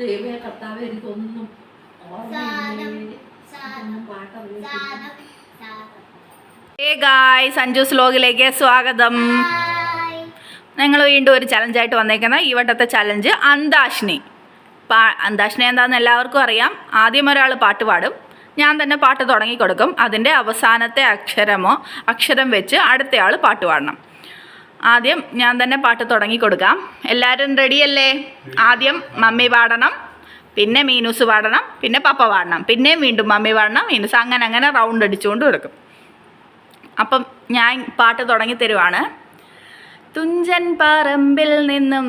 ദൈവമേ കർത്താവ് എനിക്കൊന്നും. ഹേ ഗായ് സഞ്ജു സ്ലോഗിലേക്ക് സ്വാഗതം. ഞങ്ങൾ വീണ്ടും ഒരു ചലഞ്ചായിട്ട് വന്നേക്കുന്ന ഈ വട്ടത്തെ ചലഞ്ച് അന്താഷ്ണി. പാ അന്താഷ്ണി എന്താണെന്ന് എല്ലാവർക്കും അറിയാം. ആദ്യം ഒരാൾ പാട്ട് പാടും. ഞാൻ തന്നെ പാട്ട് തുടങ്ങി കൊടുക്കും അതിന്റെ അവസാനത്തെ അക്ഷരമോ അക്ഷരം വെച്ച് അടുത്തയാൾ പാട്ട് പാടണം. ആദ്യം ഞാൻ തന്നെ പാട്ട് തുടങ്ങി കൊടുക്കാം എല്ലാവരും റെഡിയല്ലേ? ആദ്യം മമ്മി പാടണം പിന്നെ മീനൂസ് പാടണം പിന്നെ പപ്പ പാടണം പിന്നെയും വീണ്ടും മമ്മി പാടണം മീനൂസ് അങ്ങനെ അങ്ങനെ റൗണ്ട് അടിച്ചുകൊണ്ട് കൊടുക്കും അപ്പം ഞാൻ പാട്ട് തുടങ്ങി തരുവാണ്. തുഞ്ചൻ പറമ്പിൽ നിന്നും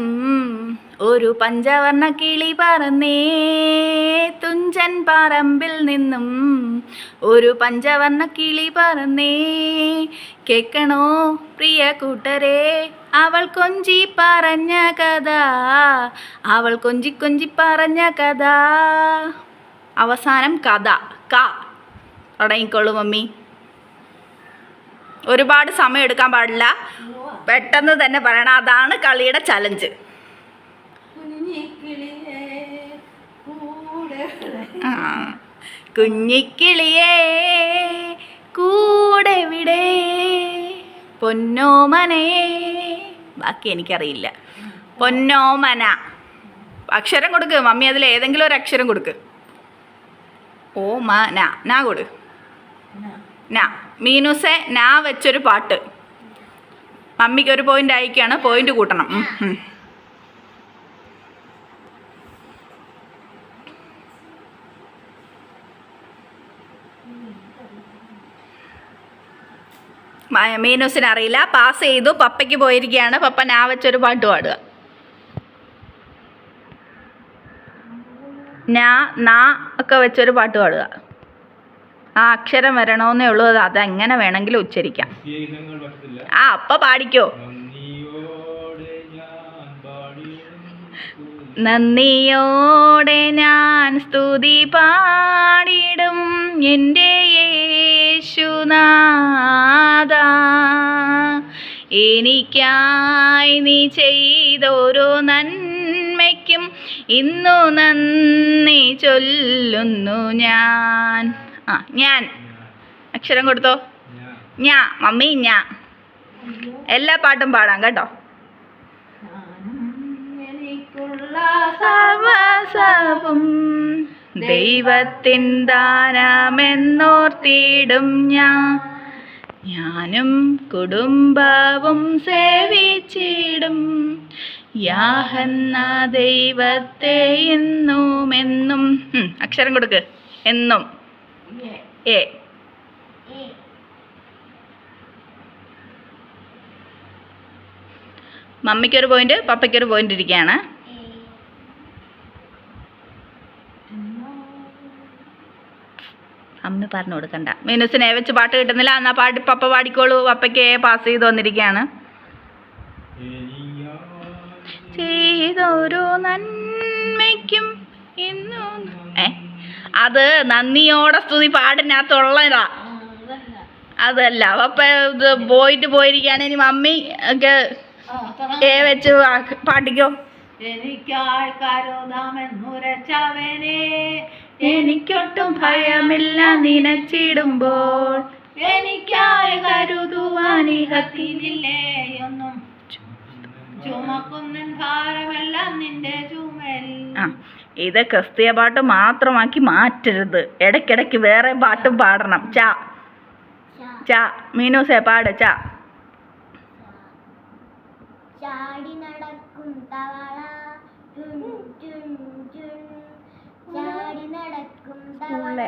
ഒരു പഞ്ചവർണ കിളി പറന്നേ. തുഞ്ചൻ പറമ്പിൽ നിന്നും ഒരു പഞ്ചവർണ കിളി പറന്നേ. കേക്കണോ പ്രിയ കൂട്ടരെ അവൾ കൊഞ്ചി പറഞ്ഞ കഥ. അവൾ കൊഞ്ചി കൊഞ്ചി പറഞ്ഞ കഥ. അവസാനം കഥ ക. തുടങ്ങിക്കോളൂ മമ്മി. ഒരുപാട് സമയം എടുക്കാൻ പാടില്ല. പെട്ടെന്ന് തന്നെ പറയണം അതാണ് കളിയുടെ ചലഞ്ച് കുഞ്ഞിക്കിളിയേ, കൂടെ ആ. കുഞ്ഞിക്കിളിയേ കൂടെ വിടെ പൊന്നോമനയെ ബാക്കി എനിക്കറിയില്ല. പൊന്നോമന. അക്ഷരം കൊടുക്ക് മമ്മി അതിൽ ഏതെങ്കിലും ഒരു അക്ഷരം കൊടുക്ക്. ഓ മ നാ. കൊടു. നാ. മീനുസെ നാ വെച്ചൊരു പാട്ട്. മമ്മിക്ക് ഒരു പോയിന്റ് അയക്കുകയാണ് പോയിന്റ് കൂട്ടണം. മീനൂസിന് അറിയില്ല. പാസ് ചെയ്തു. പപ്പയ്ക്ക് പോയിരിക്കുകയാണ്. പപ്പ നാ വെച്ചൊരു പാട്ട് പാടുക. ഞാ നാ ഒക്കെ വെച്ചൊരു പാട്ട് പാടുക. ആ അക്ഷരം വരണമെന്നേ ഉള്ളൂ. അത് അതെങ്ങനെ വേണമെങ്കിലും ഉച്ചരിക്കാം. ആ അപ്പ പാടിക്കോ. നന്ദിയോടെ ഞാൻ സ്തുതി പാടിടും എന്റെ യേശുനാഥ. എനിക്കായി നീ ചെയ്തോരോ നന്മയ്ക്കും ഇന്നു നന്ദി ചൊല്ലുന്നു ഞാൻ. ആ ഞാൻ. അക്ഷരം കൊടുത്തോ. ഞാ മമ്മി ഞാ. എല്ലാ പാട്ടും പാടാം കേട്ടോ. ദൈവത്തിൻ ദാനമെന്നോർത്തിടും ഞാൻ. ഞാനും കുടുംബവും സേവിച്ചിടും. യാഹെന്ന ദൈവത്തെ എന്നും എന്നും അക്ഷരം കൊടുക്ക്. എന്നും. ഏ. മമ്മിക്കൊരു പോയിന്റ് പപ്പയ്ക്കൊരു പോയിന്റ് ഇരിക്കുകയാണ്. അമ്മ പറഞ്ഞു കൊടുക്കണ്ട. മീനസിനെ വെച്ച് പാട്ട് കിട്ടുന്നില്ല. എന്നാ പാട്ട് പപ്പ പാടിക്കോളൂ. പപ്പയ്ക്ക് പാസ് ചെയ്ത് വന്നിരിക്കുകയാണ്. ചെയ്തൊരു നന്മയ്ക്കും ഇന്നു ഏ? അത് നന്ദിയോടെ സ്തുതി പാടിനകത്തുള്ളതാ. അതല്ല. പപ്പ ഇത് പോയിട്ട് പോയിരിക്കുകയാണ് ഇനി മമ്മി. ഒക്കെ ഏ വെച്ച് പാട്ടിക്കോ. പാടിക്കോ എനിക്കായി കരുതാമെന്നുരച്ചവനെ എനിക്കൊട്ടും ഭയമില്ല നിനച്ചിടുമ്പോൾ. എനിക്കായി ഒന്നും നിന്റെ ചുമൽ. ആ ഇത് ക്രിസ്തീയ പാട്ട് മാത്രമാക്കി മാറ്റരുത്. ഇടയ്ക്കിടയ്ക്ക് വേറെ പാട്ടും പാടണം. ചാ. ചാ. ചാ. മീനൂസേ പാട്. ചാ. ചാടി നടക്കും തവള. ചാടി നടക്കും തവള.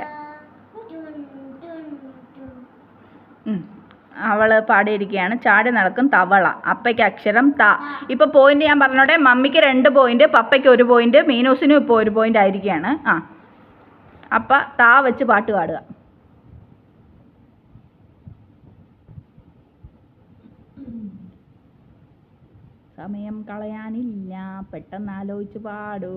അവൾ പാടിയിരിക്കുകയാണ്. ചാടി നടക്കും തവള. അപ്പയ്ക്ക് അക്ഷരം ത. ഇപ്പൊ പോയിന്റ് ഞാൻ പറഞ്ഞോട്ടെ. മമ്മിക്ക് രണ്ട് പോയിന്റ് പപ്പയ്ക്ക് ഒരു പോയിന്റ് മീനൂസിനും ഇപ്പോൾ ഒരു പോയിന്റ് ആയിരിക്കുകയാണ്. ആ. അപ്പ താ വെച്ച് പാട്ട് പാടുക. സമയം കളയാനില്ല. പെട്ടെന്ന് ആലോചിച്ച് പാടൂ.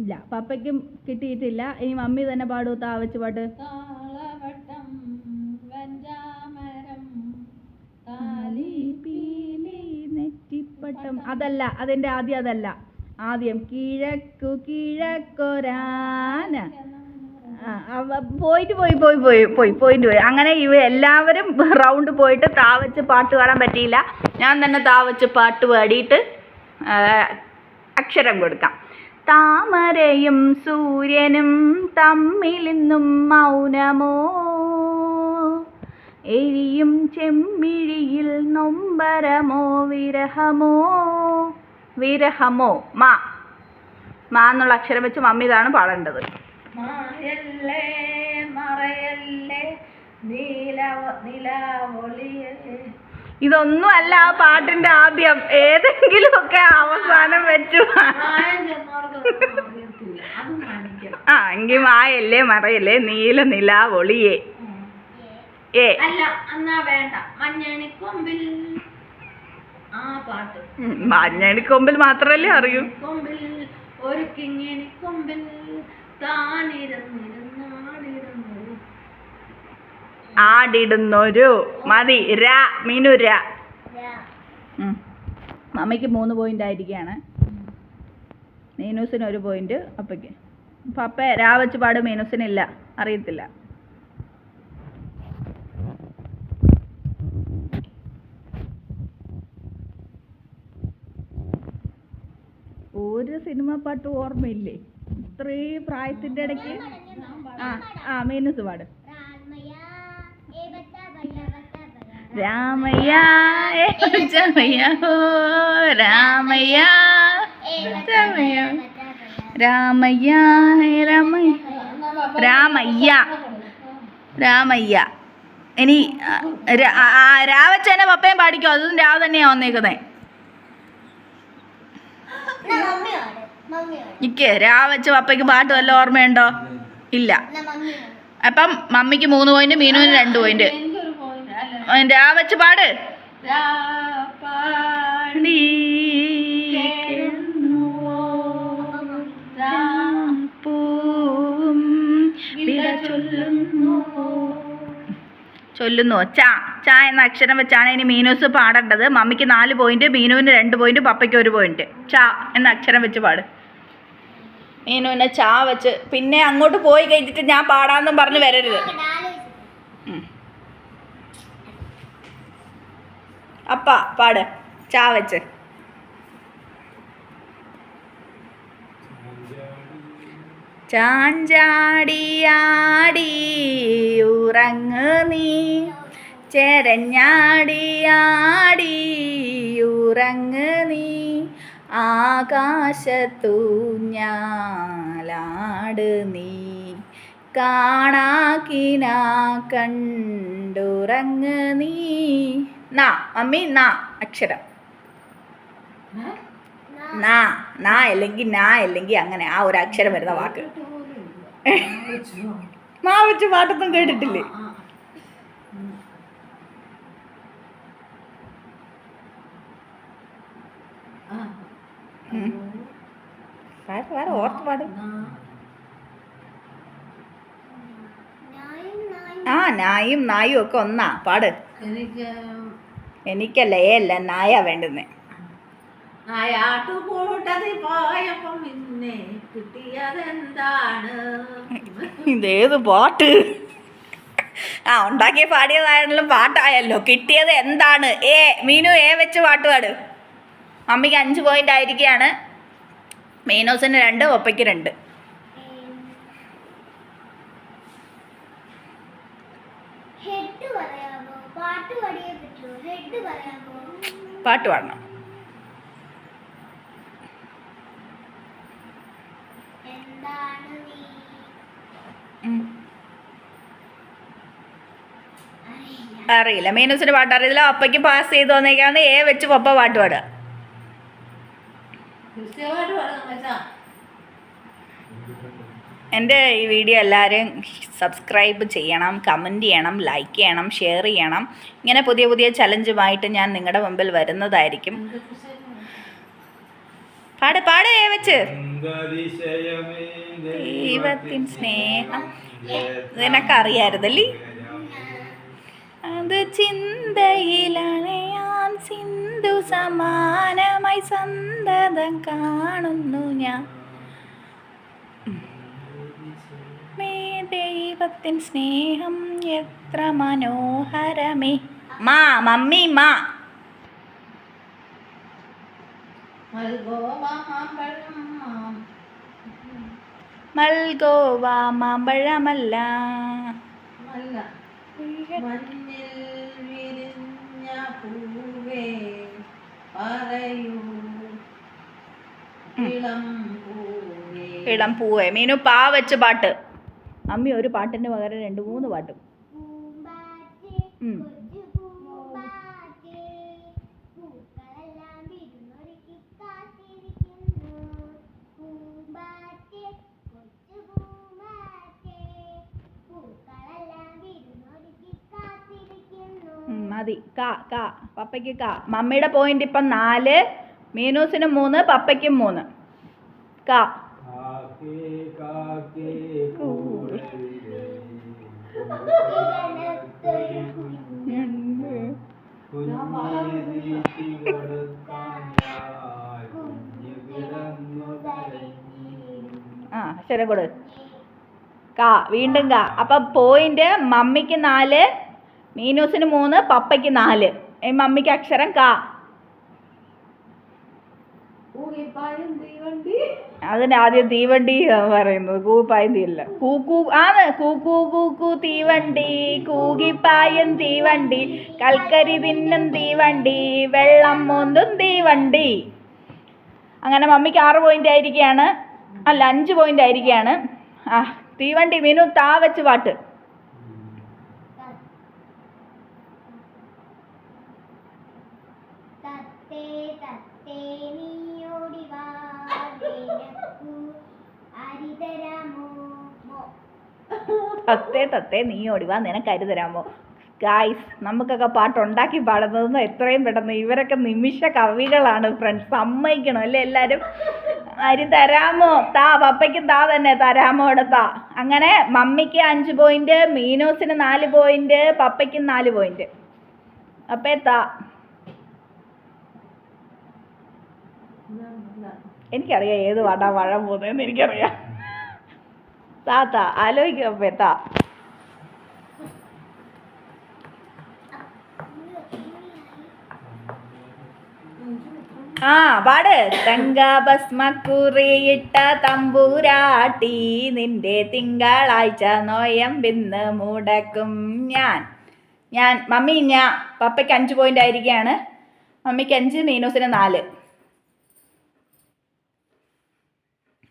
ഇല്ല പപ്പയ്ക്കും കിട്ടിയിട്ടില്ല. ഇനി മമ്മി തന്നെ പാടൂ താവച്ച് പാട്ട്. താളവട്ടം വഞ്ചാമരം പീലി നെറ്റിപ്പട്ടം. അതല്ല അതിന്റെ ആദ്യം അതല്ല. ആദ്യം കിഴക്കു കിഴക്കൊരാന. പോയിട്ട് പോയി പോയി പോയി പോയി പോയിട്ട് പോയി. അങ്ങനെ ഇവ എല്ലാവരും റൗണ്ട് പോയിട്ട് താവച്ച് പാട്ട് പാടാൻ പറ്റിയില്ല. ഞാൻ തന്നെ താവച്ച് പാട്ട് പാടിയിട്ട് അക്ഷരം കൊടുക്കാം. താമരയും സൂര്യനും തമ്മിലിന്നും മൗനമോ? എരിയും ചെമ്മിഴിയിൽ നൊമ്പരമോ വിരഹമോ? വിരഹമോ? മാ. മാ എന്നുള്ള അക്ഷരം വെച്ച് മമ്മി ഇതാണ് പാടേണ്ടത്. മായല്ലേ മറയല്ലേ നീല ഇതൊന്നും അല്ല ആ പാട്ടിന്റെ ആദ്യം. ഏതെങ്കിലും ഒക്കെ അവസാനം വെച്ചു. ആ എങ്കിൽ മായല്ലേ മറയല്ലേ നീല നില ഒളിയേ. ഏ. അല്ല എന്നാ വേണ്ട. മഞ്ഞണിക്കൊമ്പിൽ ആ പാട്ട്. മഞ്ഞണിക്കൊമ്പിൽ മാത്രല്ലേ അറിയൂ. കൊമ്പിൽ ഒരു കിങ്ങിണിക്കൊമ്പിൽ ആടിടുന്നൊരു മതി രാ മീനു രാ. മമ്മിക്ക് മൂന്ന് പോയിന്റ് ആയിരിക്കുകയാണ്. മീനൂസിന് ഒരു പോയിന്റ് അപ്പയ്ക്ക്. അപ്പ രാ വെച്ച് പാട് മീനൂസിനില്ല. അറിയത്തില്ല. ഒരു സിനിമ പാട്ട് ഓർമ്മയില്ലേ? ഇത്രയും പ്രായത്തിന്റെ ഇടയ്ക്ക് ആ ആ മീനൂസ് പാട്. രാമയ്യ, രാമയ്യ രാമയ്യ രാമയ്യ രാമയ്യ. രാമയ്യ ഇനി രാവച്ചനെ പപ്പയും പാടിക്കോ? അതും രാവ് തന്നെയാ വന്നേക്കുന്നേ. നിക്ക് രാവച്ച് പപ്പയ്ക്ക് പാട്ട് വല്ല ഓർമ്മയുണ്ടോ? ഇല്ല. അപ്പം മമ്മിക്ക് മൂന്ന് പോയിന്റ് മീനുവിന് രണ്ട് പോയിന്റ് എനിക്കൊരു പോയിന്റ് അല്ല രാവച്ച് പാട്. ചൊല്ലുന്നു. ചാ ചാ എന്ന അക്ഷരം വെച്ചാണ് ഇനി മീനൂസ് പാടേണ്ടത്. മമ്മിക്ക് നാല് പോയിന്റ് മീനുവിന് രണ്ട് പോയിന്റ് പപ്പയ്ക്ക് ഒരു പോയിന്റ് ചാ എന്ന അക്ഷരം വെച്ച് പാട്. മീനുവിനെ ചാ വെച്ച്. പിന്നെ അങ്ങോട്ട് പോയി കഴിഞ്ഞിട്ട് ഞാൻ പാടാന്നും പറഞ്ഞ് വരരുത്. അപ്പ പാട്. ചാ വെച്ച്. ചാഞ്ചാടിയാടി ഉറങ്ങ് നീ. ചെരഞ്ഞാടിയാടി ഉറങ്ങ് നീ. ആകാശത്തു ഞാലാട് നീ. കാണാക്കിന കണ്ടുറങ്ങ് നീ. നാ മമ്മി നാ അക്ഷരം. നാ നാ അല്ലെങ്കിൽ നാ അല്ലെങ്കിൽ അങ്ങനെ ആ ഒരു അക്ഷരം വരുന്ന വാക്ക്. മാ വെച്ച് പാട്ടൊന്നും കേട്ടിട്ടില്ലേ? പാട് ഓർത്ത് പാട്. ആ നായും നായും ഒക്കെ ഒന്നാ. പാട്. എനിക്ക് എനിക്കല്ല ഏ അല്ല നായ വേണ്ടുന്നേ. ഇതേത് പാട്ട്? ആ ഉണ്ടാക്കിയ പാടിയതായാലും പാട്ടായല്ലോ. കിട്ടിയത് എന്താണ് ഏ മീനു ഏ വെച്ച് പാട്ട് പാട്. മമ്മിക്ക് അഞ്ച് പോയിന്റ് ആയിരിക്കുകയാണ് മീനോസിന് രണ്ട് ഒപ്പയ്ക്ക് രണ്ട്. പാട്ട് പാടണം. അറിയില്ല. മീനസിന് പാട്ട് അറിയില്ല. അപ്പയ്ക്ക് പാസ് ചെയ്ത് വന്നേക്കാന്ന് ഏ വെച്ച് പപ്പ പാട്ട് പാടുക. എന്റെ ഈ വീഡിയോ എല്ലാവരും സബ്സ്ക്രൈബ് ചെയ്യണം കമന്റ് ചെയ്യണം ലൈക്ക് ചെയ്യണം ഷെയർ ചെയ്യണം. ഇങ്ങനെ പുതിയ പുതിയ ചലഞ്ചുമായിട്ട് ഞാൻ നിങ്ങളുടെ മുമ്പിൽ വരുന്നതായിരിക്കും. പാട് പാട് വെച്ച് ദൈവത്തിൻ സ്നേഹം. നിനക്കറിയായിരുന്നല്ലേ? അത് ചിന്തയിലണയാൻ സിന്ധു സമാനമായി സന്തതം കാണുന്നു ഞാൻ. മേ ദൈവത്തിൻ സ്നേഹം എത്ര മനോഹരമേ. മാ മമ്മി മാ. മൽഗോവാ. മാമ്പഴമല്ല. പൂവേ പറയൂ ഇളം പൂവേ. ഇളം പൂവേ മീനു പാ വെച്ച് പാട്ട്. അമ്മി ഒരു പാട്ടിന് പകരം രണ്ട് മൂന്ന് പാട്ടും. മതി. ക കാ പപ്പയ്ക്ക് ക. മമ്മിയുടെ പോയിന്റ് ഇപ്പം നാല് മീനൂസിന് മൂന്ന് പപ്പയ്ക്കും മൂന്ന്. കാ. ആ ശരി കൊടു. കാ വീണ്ടും കാ. അപ്പം പോയിന്റ് മമ്മിക്ക് നാല് മീനൂസിന് മൂന്ന് പപ്പയ്ക്ക് നാല്. ഈ മമ്മിക്ക് അക്ഷരം കാ. അതിന് ആദ്യം തീവണ്ടി പറയുന്നത്. കൂപ്പായും തീയല്ല കൂക്കൂ ആണ്. കൂക്കൂ കൂക്കൂ തീവണ്ടി. കൂകിപ്പായും തീവണ്ടി. കൽക്കരി തിന്നും തീവണ്ടി. വെള്ളം മോന്തും തീവണ്ടി. അങ്ങനെ മമ്മിക്ക് ആറ് പോയിന്റ് ആയിരിക്കുകയാണ് അല്ല അഞ്ച് പോയിന്റ് ആയിരിക്കുകയാണ് ആ തീവണ്ടി മീനു താ വെച്ച് പാട്ട്. തത്തേ നീയോടി തത്തേ തത്തേ നീ ഓടിവാ നിനക്ക് അരുതരാമോ ഗായ്സ് നമുക്കൊക്കെ പാട്ട് ഉണ്ടാക്കി പാടുന്നതെന്ന് എത്രയും പെട്ടെന്ന് ഇവരൊക്കെ നിമിഷ കവികളാണ് ഫ്രണ്ട്സ് സമ്മതിക്കണം അല്ലേ എല്ലാവരും അരി തരാമോ താ പപ്പയ്ക്ക് താ തന്നെ തരാമോ താ അങ്ങനെ മമ്മിക്ക് അഞ്ച് പോയിന്റ് മീനോസിന് നാല് പോയിന്റ് പപ്പയ്ക്ക് നാല് പോയിന്റ് അപ്പേ താ. എനിക്കറിയാം ഏത് വാട്ടാ വഴം പോകുന്നതെന്ന് എനിക്കറിയാം. താത്ത ആലോചിക്കുക ആലോചിക്കും അപ്പേ താ ആ പാട്. തങ്കഭസ്മക്കുറിയിട്ട തമ്പൂരാട്ടി നിന്റെ തിങ്കളാഴ്ച നോയമ്പിന്ന് മുടക്കും ഞാൻ. ഞാൻ മമ്മി ഞാൻ പപ്പയ്ക്ക് അഞ്ച് പോയിന്റ് ആയിരിക്കുകയാണ് മമ്മിക്ക് അഞ്ച് മീനൂസിന് നാല്.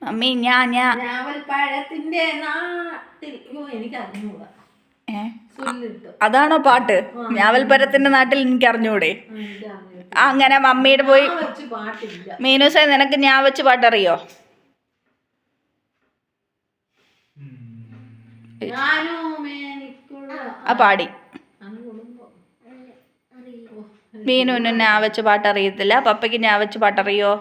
മമ്മി ഞാൻ ഞാൻ ഞാവൽപ്പഴത്തിന്റെ നാട്ടിൽ. എനിക്ക് അതാണോ പാട്ട്? ഞാവൽപ്പരത്തിന്റെ നാട്ടിൽ എനിക്ക് അറിഞ്ഞൂടെ അങ്ങനെ മമ്മിയുടെ പോയി മീനൂസെ നിനക്ക് ഞാൻ വെച്ച് പാട്ടറിയോ? ആ പാടി. മീനുവിന് ഞാൻ വെച്ച് പാട്ടറിയത്തില്ല. പപ്പയ്ക്ക് ഞാൻ വെച്ച് പാട്ടറിയോ?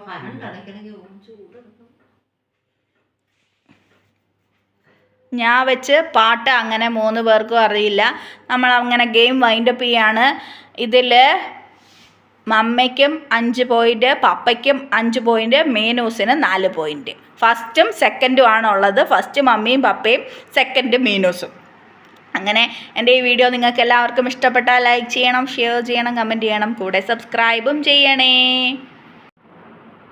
ഞാൻ വെച്ച് പാട്ട് അങ്ങനെ മൂന്ന് പേർക്കും അറിയില്ല. നമ്മൾ അങ്ങനെ ഗെയിം വൈൻഡപ്പ് ചെയ്യാണ്. ഇതിൽ മമ്മയ്ക്കും അഞ്ച് പോയിന്റ് പപ്പയ്ക്കും അഞ്ച് പോയിന്റ് മീനൂസിന് നാല് പോയിന്റ് ഫസ്റ്റും സെക്കൻഡും ആണുള്ളത്. ഫസ്റ്റ് മമ്മിയും പപ്പയും സെക്കൻഡ് മീനൂസും. അങ്ങനെ എന്റെ ഈ വീഡിയോ നിങ്ങൾക്ക് എല്ലാവർക്കും ഇഷ്ടപ്പെട്ടാൽ ലൈക്ക് ചെയ്യണം ഷെയർ ചെയ്യണം കമന്റ് ചെയ്യണം കൂടെ സബ്സ്ക്രൈബും ചെയ്യണേ.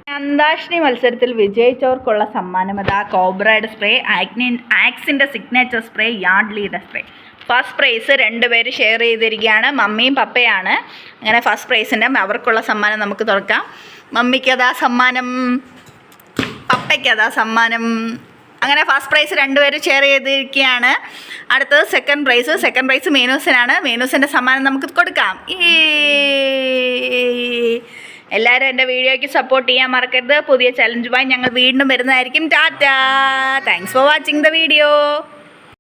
അന്താക്ഷരി മത്സരത്തിൽ വിജയിച്ചവർക്കുള്ള സമ്മാനം അതാ കോബ്രയുടെ സ്പ്രേ ആക്നി ആക്സിന്റെ സിഗ്നേച്ചർ സ്പ്രേ യാഡ്ലിയുടെ സ്പ്രേ. ഫസ്റ്റ് പ്രൈസ് രണ്ടുപേര് ഷെയർ ചെയ്തിരിക്കുകയാണ്. മമ്മിയും പപ്പയാണ്. അങ്ങനെ ഫസ്റ്റ് പ്രൈസിന്റെ അവർക്കുള്ള സമ്മാനം നമുക്ക് തുറക്കാം. മമ്മിക്ക് അതാ സമ്മാനം പപ്പയ്ക്ക് അതാ സമ്മാനം. അങ്ങനെ ഫസ്റ്റ് പ്രൈസ് രണ്ടുപേരും ഷെയർ ചെയ്തിരിക്കുകയാണ്. അടുത്തത് സെക്കൻഡ് പ്രൈസ് സെക്കൻഡ് പ്രൈസ് മീനൂസിനാണ്. മീനൂസിന്റെ സമ്മാനം നമുക്ക് കൊടുക്കാം. ഈ എല്ലാവരും എന്റെ വീഡിയോയ്ക്ക് സപ്പോർട്ട് ചെയ്യാൻ മറക്കരുത്. പുതിയ ചലഞ്ചുമായി ഞങ്ങൾ വീണ്ടും വരുന്നതായിരിക്കും. Tata. Thanks for watching the video